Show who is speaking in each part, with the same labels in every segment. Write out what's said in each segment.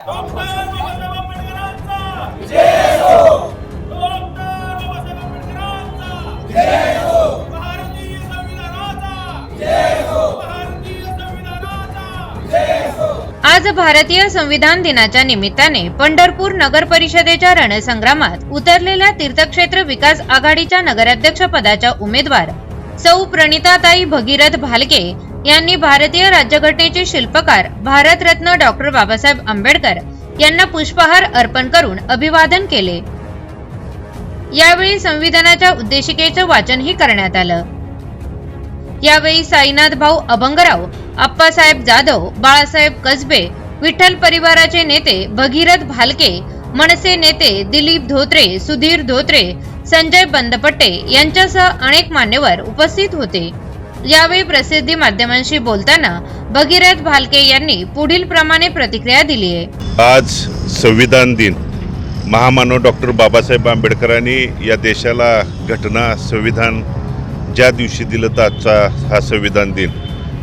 Speaker 1: आज भारतीय संविधान दिनाच्या निमित्ताने पंढरपूर नगर परिषदेच्या रणसंग्रामात उतरलेल्या तीर्थक्षेत्र विकास आघाडीच्या नगराध्यक्ष पदाच्या उमेदवार सौ प्रणिताताई भगीरथ भालके यांनी भारतीय राज्यघटनेचे शिल्पकार भारतरत्न डॉक्टर बाबासाहेब आंबेडकर यांना पुष्पहार अर्पण करून अभिवादन केले. यावेळी संविधानाच्या उद्देशिकेचं वाचनही करण्यात आलं. यावेळी साईनाथ भाऊ अभंगराव आप्पासाहेब जाधव बाळासाहेब कसबे विठ्ठल परिवाराचे नेते भगीरथ भालके मनसे नेते दिलीप धोत्रे सुधीर धोत्रे संजय बंदपट्टे यांच्यासह अनेक मान्यवर उपस्थित होते. यावेळी प्रसिद्धी माध्यमांशी बोलताना भगीरथ भालके यांनी पुढील प्रमाणे प्रतिक्रिया दिली आहे.
Speaker 2: आज संविधान दिन. महामानव डॉक्टर बाबासाहेब आंबेडकरांनी या देशाला घटना संविधान ज्या दिवशी दिलं तर आजचा हा संविधान दिन.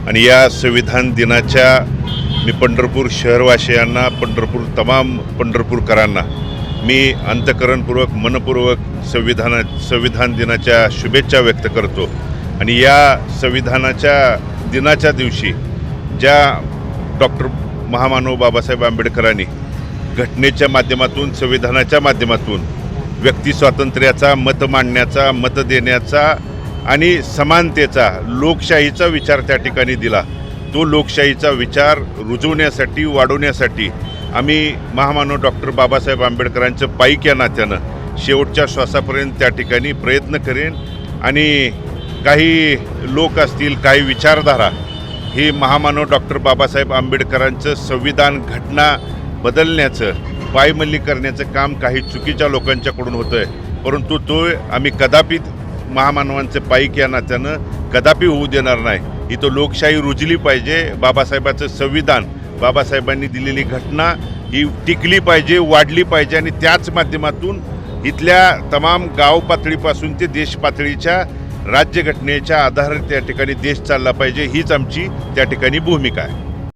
Speaker 2: आणि या संविधान दिनाच्या मी पंढरपूर शहरवासियांना पंढरपूर तमाम पंढरपूरकरांना मी अंतकरणपूर्वक मनपूर्वक संविधाना संविधान दिनाच्या शुभेच्छा व्यक्त करतो. आणि या संविधानाच्या दिनाच्या दिवशी ज्या डॉक्टर महामानव बाबासाहेब आंबेडकरांनी घटनेच्या माध्यमातून संविधानाच्या माध्यमातून व्यक्ती स्वातंत्र्याचा मत मांडण्याचा मत देण्याचा आणि समानतेचा लोकशाहीचा विचार त्या ठिकाणी दिला. तो लोकशाहीचा विचार रुजवण्यासाठी वाढवण्यासाठी आम्ही महामानव डॉक्टर बाबासाहेब आंबेडकरांचं पाईक या नात्यानं शेवटच्या श्वासापर्यंत त्या ठिकाणी प्रयत्न करेन आणि काही लोक असतील काही विचारधारा ही महामानव डॉक्टर बाबासाहेब आंबेडकरांचं संविधान घटना बदलण्याचं पायमल्ली करण्याचं काम काही चुकीच्या लोकांच्याकडून होतं आहे परंतु तो आम्ही कदापि महामानवांचे पाईक या नात्यानं कदापि होऊ देणार नाही. इथं लोकशाही रुजली पाहिजे बाबासाहेबाचं संविधान बाबासाहेबांनी दिलेली घटना ही टिकली पाहिजे वाढली पाहिजे आणि त्याच माध्यमातून इथल्या तमाम गाव पातळीपासून ते देश पातळीच्या राज्यघटनेच्या आधारे त्या ठिकाणी देश चालला पाहिजे हीच आमची त्या ठिकाणी भूमिका आहे.